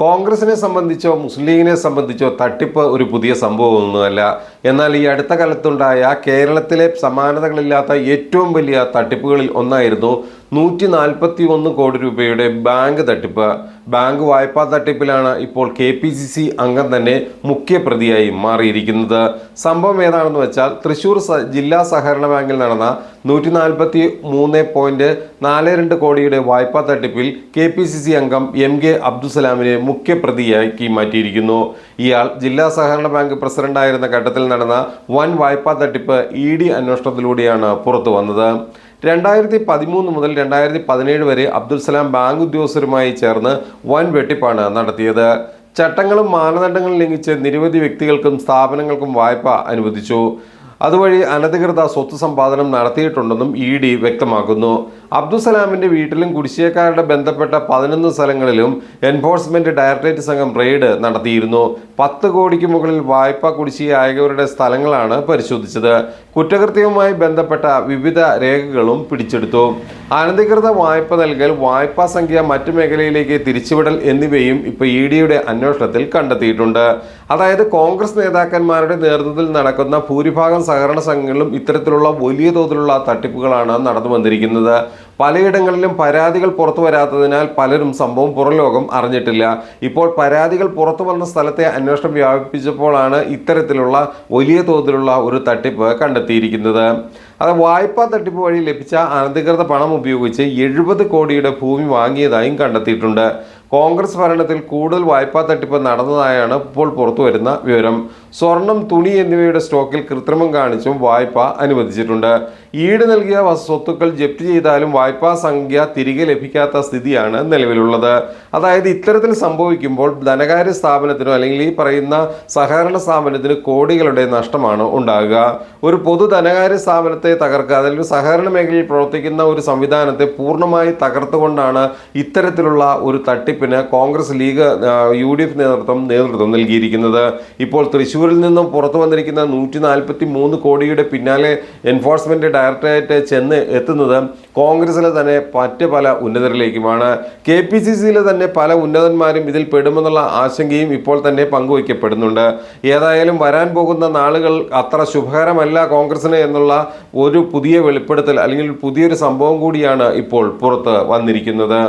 കോൺഗ്രസിനെ സംബന്ധിച്ചോ മുസ്ലിം ലീഗിനെ സംബന്ധിച്ചോ തട്ടിപ്പ് ഒരു പുതിയ സംഭവമൊന്നുമല്ല. എന്നാൽ ഈ അടുത്ത കാലത്തുണ്ടായ കേരളത്തിലെ സമാനതകളില്ലാത്ത ഏറ്റവും വലിയ തട്ടിപ്പുകളിൽ ഒന്നായിരുന്നു നൂറ്റി നാൽപ്പത്തി ഒന്ന് കോടി രൂപയുടെ ബാങ്ക് തട്ടിപ്പ്. ബാങ്ക് വായ്പാ തട്ടിപ്പിലാണ് ഇപ്പോൾ കെ പി സി സി അംഗം തന്നെ മുഖ്യപ്രതിയായി മാറിയിരിക്കുന്നത്. സംഭവം ഏതാണെന്ന് വെച്ചാൽ തൃശൂർ ജില്ലാ സഹകരണ ബാങ്കിൽ നടന്ന നൂറ്റി നാൽപ്പത്തി മൂന്ന് പോയിന്റ് നാല് രണ്ട് കോടിയുടെ വായ്പാ തട്ടിപ്പിൽ കെ പി സി സി അംഗം എം കെ അബ്ദുസലാമിനെ മുഖ്യപ്രതിയാക്കി മാറ്റിയിരിക്കുന്നു. ഇയാൾ ജില്ലാ സഹകരണ ബാങ്ക് പ്രസിഡന്റായിരുന്ന ഘട്ടത്തിൽ നടന്ന വൻ വായ്പാ തട്ടിപ്പ് ഇ ഡി അന്വേഷണത്തിലൂടെയാണ് പുറത്തു വന്നത് രണ്ടായിരത്തി പതിമൂന്ന് മുതൽ രണ്ടായിരത്തി പതിനേഴ് വരെ അബ്ദുൽ സലാം ബാങ്ക് ഉദ്യോഗസ്ഥരുമായി ചേർന്ന് വൻ വെട്ടിപ്പാണ് നടത്തിയത്. ചട്ടങ്ങളും മാനദണ്ഡങ്ങളും ലംഘിച്ച് നിരവധി വ്യക്തികൾക്കും സ്ഥാപനങ്ങൾക്കും വായ്പ അനുവദിച്ചു. അതുവഴി അനധികൃത സ്വത്ത് സമ്പാദനം നടത്തിയിട്ടുണ്ടെന്നും ഇ ഡി വ്യക്തമാക്കുന്നു. അബ്ദുസലാമിന്റെ വീട്ടിലും കുടിശ്ശിയക്കാരുടെ ബന്ധപ്പെട്ട പതിനൊന്ന് സ്ഥലങ്ങളിലും എൻഫോഴ്സ്മെന്റ് ഡയറക്ടറേറ്റ് സംഘം റെയ്ഡ് നടത്തിയിരുന്നു. പത്ത് കോടിക്ക് മുകളിൽ വായ്പ കുടിശ്ശികയായവരുടെ സ്ഥലങ്ങളാണ് പരിശോധിച്ചത്. കുറ്റകൃത്യവുമായി ബന്ധപ്പെട്ട വിവിധ രേഖകളും പിടിച്ചെടുത്തു. അനധികൃത വായ്പ നൽകൽ വായ്പാ സംഖ്യ മറ്റു മേഖലയിലേക്ക് തിരിച്ചുവിടൽ എന്നിവയും ഇപ്പോൾ ഇ ഡിയുടെ അന്വേഷണത്തിൽ കണ്ടെത്തിയിട്ടുണ്ട്. അതായത് കോൺഗ്രസ് നേതാക്കന്മാരുടെ നേതൃത്വത്തിൽ നടക്കുന്ന ഭൂരിഭാഗം സഹകരണ സംഘങ്ങളിലും ഇത്തരത്തിലുള്ള വലിയ തോതിലുള്ള തട്ടിപ്പുകളാണ് നടന്നു വന്നിരിക്കുന്നത് പലയിടങ്ങളിലും പരാതികൾ പുറത്തു വരാത്തതിനാൽ പലരും സംഭവം പുറംലോകം അറിഞ്ഞിട്ടില്ല. ഇപ്പോൾ പരാതികൾ പുറത്തു വന്ന സ്ഥലത്തെ അന്വേഷണം വ്യാപിപ്പിച്ചപ്പോഴാണ് ഇത്തരത്തിലുള്ള വലിയ തോതിലുള്ള ഒരു തട്ടിപ്പ് കണ്ടെത്തിയിരിക്കുന്നത്. അത് വായ്പാ തട്ടിപ്പ് വഴി ലഭിച്ച അനധികൃത പണം ഉപയോഗിച്ച് എഴുപത് കോടിയുടെ ഭൂമി വാങ്ങിയതായും കണ്ടെത്തിയിട്ടുണ്ട്. കോൺഗ്രസ് ഭരണത്തിൽ കൂടുതൽ വായ്പാ തട്ടിപ്പ് നടന്നതായാണ് ഇപ്പോൾ പുറത്തു വരുന്ന വിവരം. സ്വർണം തുണി എന്നിവയുടെ സ്റ്റോക്കിൽ കൃത്രിമം കാണിച്ചും വായ്പ അനുവദിച്ചിട്ടുണ്ട്. ഈട് നൽകിയ സ്വത്തുക്കൾ ജപ്തി ചെയ്താലും വായ്പാ സംഖ്യ തിരികെ ലഭിക്കാത്ത സ്ഥിതിയാണ് നിലവിലുള്ളത്. അതായത് ഇത്തരത്തിൽ സംഭവിക്കുമ്പോൾ ധനകാര്യ സ്ഥാപനത്തിനോ അല്ലെങ്കിൽ ഈ പറയുന്ന സഹകരണ സ്ഥാപനത്തിന് കോടികളുടെ നഷ്ടമാണ് ഉണ്ടാകുക. ഒരു പൊതു ധനകാര്യ സ്ഥാപനത്തെ തകർക്കുക അല്ലെങ്കിൽ സഹകരണ മേഖലയിൽ പ്രവർത്തിക്കുന്ന ഒരു സംവിധാനത്തെ പൂർണമായി തകർത്തുകൊണ്ടാണ് ഇത്തരത്തിലുള്ള ഒരു തട്ടിപ്പിന് Congress League U D F നേതൃത്വം നേതൃത്വം നൽകിയിരിക്കുന്നത്. ഇപ്പോൾ തൃശ്ശൂരിൽ നിന്നും പുറത്തു വന്നിരിക്കുന്ന നൂറ്റി നാൽപ്പത്തി മൂന്ന് കോടിയുടെ പിന്നാലെ എൻഫോഴ്സ്മെന്റ് ഡയറക്ടറേറ്റ് ചെന്ന് എത്തുന്നത് കോൺഗ്രസിലെ തന്നെ മറ്റ് പല ഉന്നതരിലേക്കുമാണ്. കെ പി സി സിയിലെ തന്നെ പല ഉന്നതന്മാരും ഇതിൽ പെടുമെന്നുള്ള ആശങ്കയും ഇപ്പോൾ തന്നെ പങ്കുവയ്ക്കപ്പെടുന്നുണ്ട്. ഏതായാലും വരാൻ പോകുന്ന നാളുകൾ അത്ര ശുഭകരമല്ല കോൺഗ്രസിന് എന്നുള്ള ഒരു പുതിയ വെളിപ്പെടുത്തൽ അല്ലെങ്കിൽ പുതിയൊരു സംഭവം കൂടിയാണ് ഇപ്പോൾ പുറത്ത് വന്നിരിക്കുന്നത്.